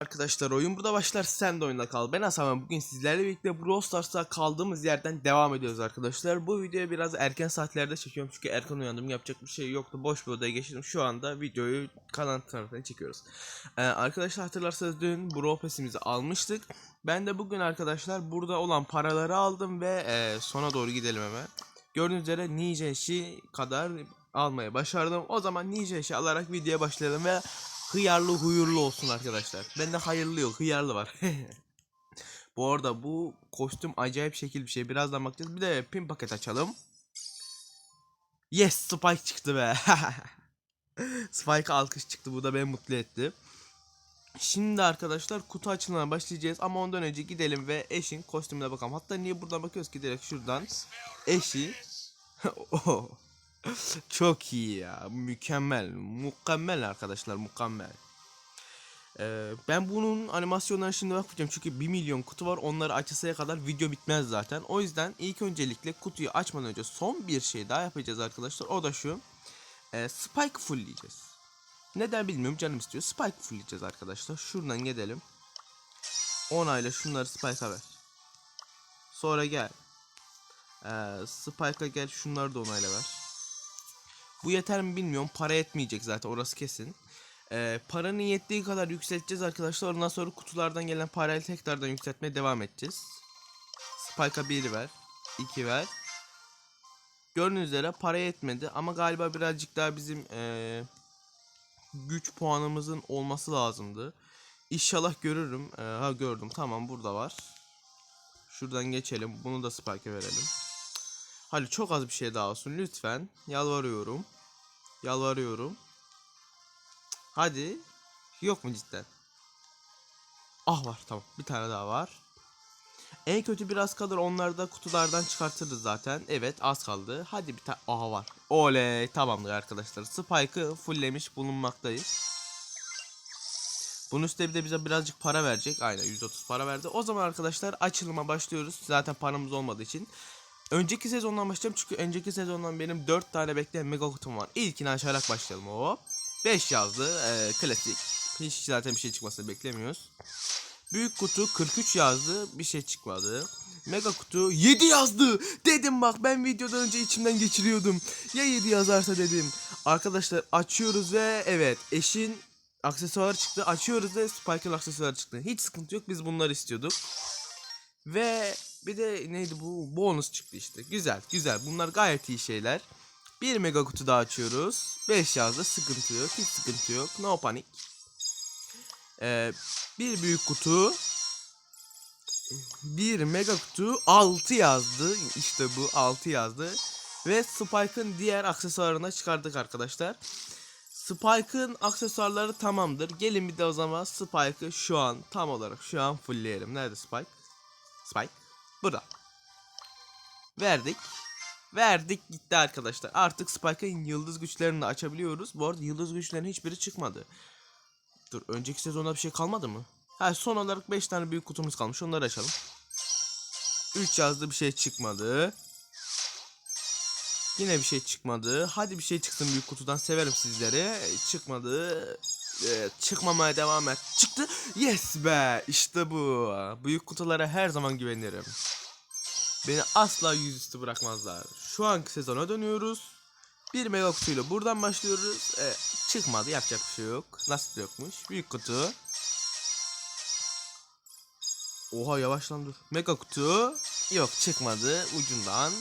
Arkadaşlar oyun burada başlar sen de oyunda kal. Ben Hasan bugün sizlerle birlikte Brawl Stars'ta kaldığımız yerden devam ediyoruz arkadaşlar. Bu videoyu biraz erken saatlerde çekiyorum çünkü erken uyandım yapacak bir şey yoktu. Boş bir odaya geçtim. Şu anda videoyu kanal tarafından çekiyoruz. Ee, arkadaşlar hatırlarsanız dün Brawl Pass'imizi almıştık. Ben de bugün arkadaşlar burada olan paraları aldım ve e, sona doğru gidelim hemen. Gördüğünüz üzere Nijeş'i kadar almaya başardım. O zaman Nijeş'i alarak videoya başlayalım ve hıyarlı huyurlu olsun arkadaşlar. Bende hayırlı yok, hıyarlı var. bu arada bu kostüm acayip şekil bir şey. Birazdan bakacağız. Bir de pin paket açalım. Yes, Spike çıktı be. Spike alkış çıktı. Bu da beni mutlu etti. Şimdi arkadaşlar kutu açılımına başlayacağız ama ondan önce gidelim ve eşin kostümüne bakalım. Hatta niye buradan bakıyoruz ki direkt şuradan eşi Oh. Çok iyi ya. Mükemmel. Mükemmel arkadaşlar. Mükemmel. Ee, ben bunun animasyonlarına şimdi bakmayacağım. Çünkü 1 milyon kutu var. Onları açısaya kadar video bitmez zaten. O yüzden ilk öncelikle kutuyu açmadan önce son bir şey daha yapacağız arkadaşlar. O da şu. Ee, Spike fullleyeceğiz. Neden bilmiyorum. Canım istiyor. Spike fullleyeceğiz arkadaşlar. Şuradan gidelim. Onayla şunları Spike'a ver. Sonra gel. Ee, Spike'a gel şunları da onayla ver. Bu yeter mi bilmiyorum. Para yetmeyecek zaten orası kesin. Ee, paranın yettiği kadar yükselteceğiz arkadaşlar. Ondan sonra kutulardan gelen parayla tekrardan yükseltmeye devam edeceğiz. Spike'a 1 ver. 2 ver. Gördüğünüz üzere para yetmedi ama galiba birazcık daha bizim ee, güç puanımızın olması lazımdı. İnşallah görürüm. Ee, ha gördüm. Tamam burada var. Şuradan geçelim. Bunu da Spike'e verelim. Hadi çok az bir şey daha olsun lütfen. Yalvarıyorum. Yalvarıyorum. Hadi. Yok mu cidden? Ah var tamam. Bir tane daha var. En kötü biraz kalır. Onları da kutulardan çıkartırız zaten. Evet az kaldı. Hadi bir tane. Aha var. Oley. Tamamdır arkadaşlar. Spike'ı fulllemiş bulunmaktayız. Bunun üstüne bir de bize birazcık para verecek. Aynen 130 para verdi. O zaman arkadaşlar açılıma başlıyoruz. Zaten paramız olmadığı için. Önceki sezondan başlayacağım çünkü önceki sezondan benim 4 tane bekleyen mega kutum var. İlkini açarak başlayalım o. 5 yazdı. Ee, klasik. Hiç zaten bir şey çıkmasını beklemiyoruz. Büyük kutu 43 yazdı. Bir şey çıkmadı. Mega kutu 7 yazdı. Dedim bak ben videodan önce içimden geçiriyordum. Ya 7 yazarsa dedim. Arkadaşlar açıyoruz ve evet eşin aksesuarı çıktı. Açıyoruz ve Spike'ın aksesuarı çıktı. Hiç sıkıntı yok. Biz bunları istiyorduk. Ve bir de neydi bu? Bonus çıktı işte. Güzel güzel. Bunlar gayet iyi şeyler. Bir mega kutu daha açıyoruz. 5 yazdı. Sıkıntı yok. Hiç sıkıntı yok. No panik. Ee, bir büyük kutu. Bir mega kutu. 6 yazdı. İşte bu 6 yazdı. Ve Spike'ın diğer aksesuarını çıkardık arkadaşlar. Spike'ın aksesuarları tamamdır. Gelin bir de o zaman Spike'ı şu an tam olarak şu an fullleyelim. Nerede Spike? Spike. Burada. Verdik. Verdik gitti arkadaşlar. Artık Spike'ın yıldız güçlerini de açabiliyoruz. Bu arada yıldız güçlerinin hiçbiri çıkmadı. Dur önceki sezonda bir şey kalmadı mı? Ha son olarak 5 tane büyük kutumuz kalmış. Onları açalım. 3 yazdı bir şey çıkmadı. Yine bir şey çıkmadı. Hadi bir şey çıksın büyük kutudan. Severim sizleri. Çıkmadı. Ee, çıkmamaya devam et. Çıktı. Yes be. İşte bu. Büyük kutulara her zaman güvenirim. Beni asla yüzüstü bırakmazlar. Şu anki sezona dönüyoruz. Bir mega kutuyla buradan başlıyoruz. Ee, çıkmadı. Yapacak bir şey yok. Nasıl yokmuş. Büyük kutu. Oha yavaşlan dur. Mega kutu. Yok çıkmadı. Ucundan.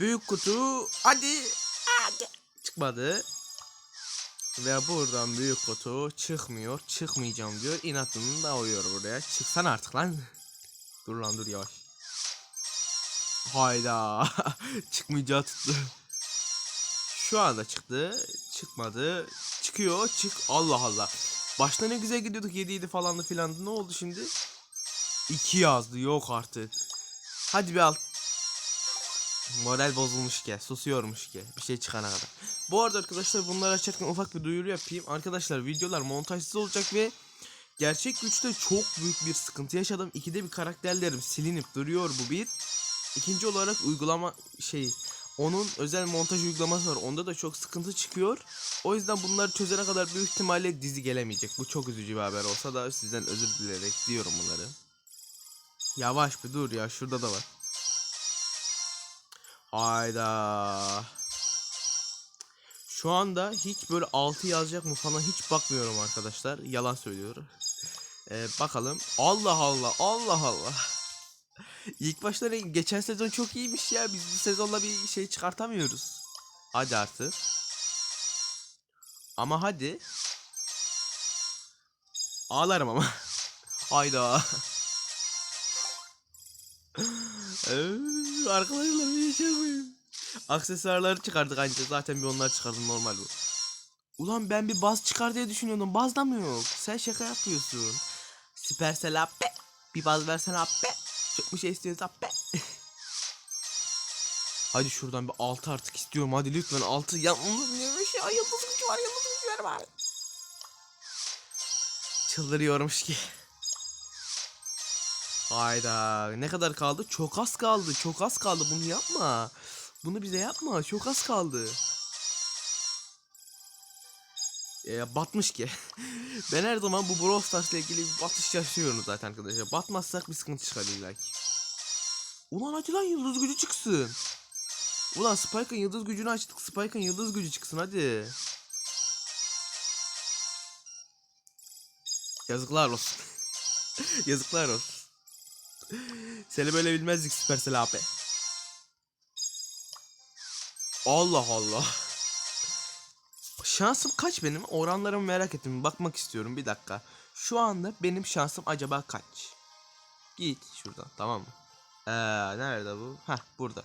Büyük kutu. Hadi. Hadi. Çıkmadı. Ve buradan büyük kutu çıkmıyor. Çıkmayacağım diyor. İnatını da oyuyor buraya. Çıksan artık lan. Dur lan dur yavaş. Hayda. Çıkmayacağı tuttu. Şu anda çıktı. Çıkmadı. Çıkıyor. Çık. Allah Allah. Başta ne güzel gidiyorduk. 7 7 falandı filandı. Ne oldu şimdi? 2 yazdı. Yok artık. Hadi bir al. Moral bozulmuş ki, susuyormuş ki bir şey çıkana kadar. Bu arada arkadaşlar bunları açarken ufak bir duyuru yapayım. Arkadaşlar videolar montajsız olacak ve gerçek güçte çok büyük bir sıkıntı yaşadım. İkide bir karakterlerim silinip duruyor bu bir. İkinci olarak uygulama şey onun özel montaj uygulaması var. Onda da çok sıkıntı çıkıyor. O yüzden bunları çözene kadar büyük ihtimalle dizi gelemeyecek. Bu çok üzücü bir haber olsa da sizden özür dileyerek diyorum bunları. Yavaş bir dur ya şurada da var. Hayda. Şu anda hiç böyle 6 yazacak mı falan hiç bakmıyorum arkadaşlar. Yalan söylüyorum. Ee, bakalım. Allah Allah. Allah Allah. İlk başta geçen sezon çok iyiymiş ya. Biz bu sezonla bir şey çıkartamıyoruz. Hadi artık. Ama hadi. Ağlarım ama. Hayda. Eee, Arkadaşlar bir yaşamayın. Aksesuarları çıkardık anca zaten bir onlar çıkardım normal bu. Ulan ben bir baz çıkar diye düşünüyordum. Baz da mı yok? Sen şaka yapıyorsun. Süpersel abi. Bir baz versen abi. Çok bir şey istiyoruz abi. Hadi şuradan bir 6 artık istiyorum. Hadi lütfen 6. Ya olmuyormuş ya. Yıldız gücü var. Yıldız gücü ver bari. Çıldırıyormuş ki. Hayda. Ne kadar kaldı? Çok az kaldı. Çok az kaldı. Bunu yapma. Bunu bize yapma. Çok az kaldı. E, batmış ki. ben her zaman bu Brawl Stars ile ilgili bir batış yaşıyorum zaten arkadaşlar. Batmazsak bir sıkıntı çıkar illa. Ulan hadi lan yıldız gücü çıksın. Ulan Spike'ın yıldız gücünü açtık. Spike'ın yıldız gücü çıksın hadi. Yazıklar olsun. Yazıklar olsun. Seni böyle bilmezdik Supercell abi. Allah Allah. Şansım kaç benim? Oranlarımı merak ettim. Bakmak istiyorum. Bir dakika. Şu anda benim şansım acaba kaç? Git şuradan tamam mı? Ee, nerede bu? Heh burada.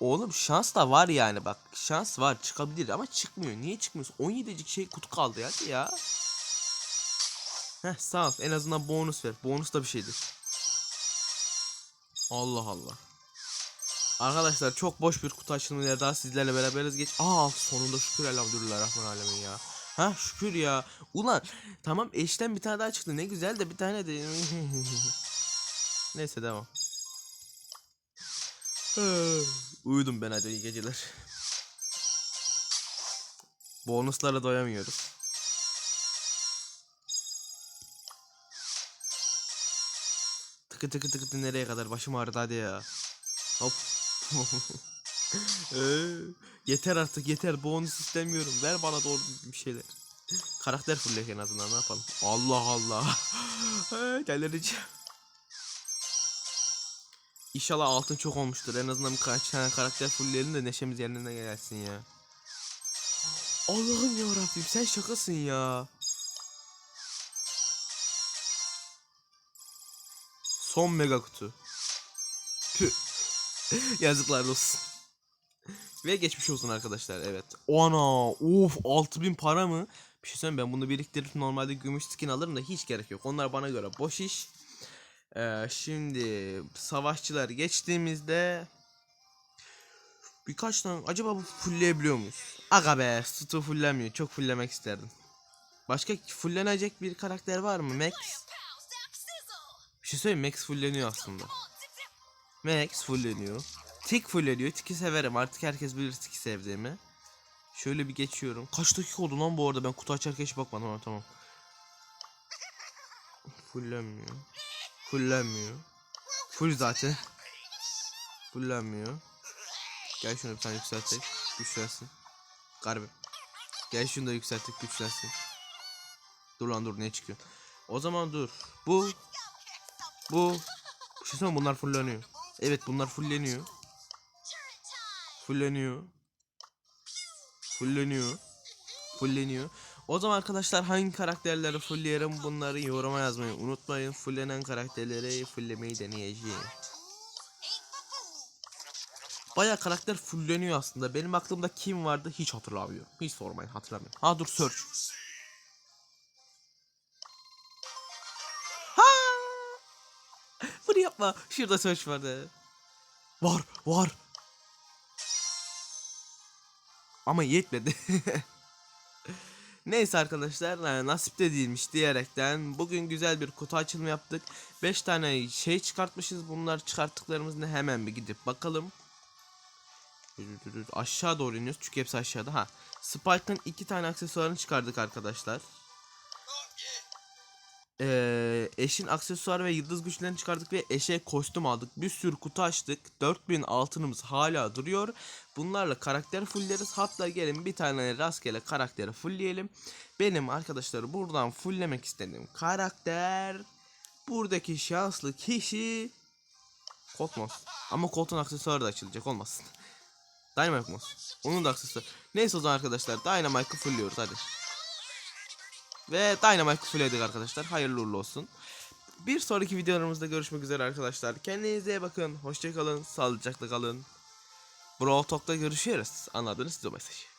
Oğlum şans da var yani bak. Şans var çıkabilir ama çıkmıyor. Niye çıkmıyor? 17'cik şey kutu kaldı ya. Ya. Heh sağ ol. En azından bonus ver. Bonus da bir şeydir. Allah Allah. Arkadaşlar çok boş bir kutu açılımıyla daha sizlerle beraberiz geç. Aa sonunda şükür elhamdülillahirrahmanirrahim ya. Ha şükür ya. Ulan tamam eşten bir tane daha çıktı ne güzel de bir tane de. Neyse devam. Uyudum ben hadi iyi geceler. Bonuslara doyamıyoruz. Tıkı tıkı tıkı tıkı nereye kadar başım ağrıdı hadi ya. Hop. Ee, yeter artık yeter bonus istemiyorum ver bana doğru bir şeyler. Karakter fullek en azından ne yapalım. Allah Allah. Ee, Delireceğim. İnşallah altın çok olmuştur. En azından birkaç tane karakter fullleyelim de neşemiz yerine gelsin ya. Allah'ım ya Rabbim sen şakasın ya. Son mega kutu. Püh. Yazıklar olsun. Ve geçmiş olsun arkadaşlar evet. Ana of 6000 para mı? Bir şey söyleyeyim ben bunu biriktirip normalde gümüş skin alırım da hiç gerek yok. Onlar bana göre boş iş. Ee, şimdi savaşçılar geçtiğimizde birkaç tane acaba bu fullleyebiliyor muyuz? Aga be Stu fullemiyor. Çok fulllemek isterdim. Başka fullenecek bir karakter var mı? Max. Bir şey söyleyeyim Max fulleniyor aslında. Max fulleniyor. Tik fulleniyor. Tik'i severim. Artık herkes bilir Tik'i sevdiğimi. Şöyle bir geçiyorum. Kaç dakika oldu lan bu arada? Ben kutu açarken hiç bakmadım ama tamam. Fullenmiyor. Fullenmiyor. Full zaten. Fullenmiyor. Gel şunu bir tane yükseltek. Güçlensin. Garbi. Gel şunu da yükseltek güçlensin. Dur lan dur ne çıkıyor? O zaman dur. Bu. Bu. Bir şey bunlar fulleniyor. Evet bunlar fulleniyor. Fulleniyor. Fulleniyor. Fulleniyor. O zaman arkadaşlar hangi karakterleri fullleyelim bunları yoruma yazmayı unutmayın. Fullenen karakterleri fulllemeyi deneyeceğim. Baya karakter fulleniyor aslında. Benim aklımda kim vardı hiç hatırlamıyorum. Hiç sormayın hatırlamıyorum. Ha dur search. Yapma. Şurada search vardı. Var var. Ama yetmedi. Neyse arkadaşlar e, nasip de değilmiş diyerekten bugün güzel bir kutu açılımı yaptık. 5 tane şey çıkartmışız. Bunlar çıkarttıklarımız ne hemen bir gidip bakalım. Aşağı doğru iniyoruz çünkü hepsi aşağıda. Ha. Spike'ın iki tane aksesuarını çıkardık arkadaşlar. Ee, eşin aksesuar ve yıldız güçlerini çıkardık ve eşe kostüm aldık. Bir sürü kutu açtık. 4000 altınımız hala duruyor. Bunlarla karakter fullleriz. Hatta gelin bir tane rastgele karakteri fullleyelim. Benim arkadaşlar buradan fulllemek istediğim karakter buradaki şanslı kişi Kotmos. Ama Colt'un aksesuarı da açılacak olmasın. Dynamite Moss. Onun da aksesuarı. Neyse o zaman arkadaşlar Dynamite'ı fullliyoruz hadi. Ve Dynamite'ı fullledik arkadaşlar. Hayırlı uğurlu olsun. Bir sonraki videolarımızda görüşmek üzere arkadaşlar. Kendinize iyi bakın. Hoşçakalın. Sağlıcakla kalın. Brawl Talk'ta görüşürüz. Anladınız siz o mesajı.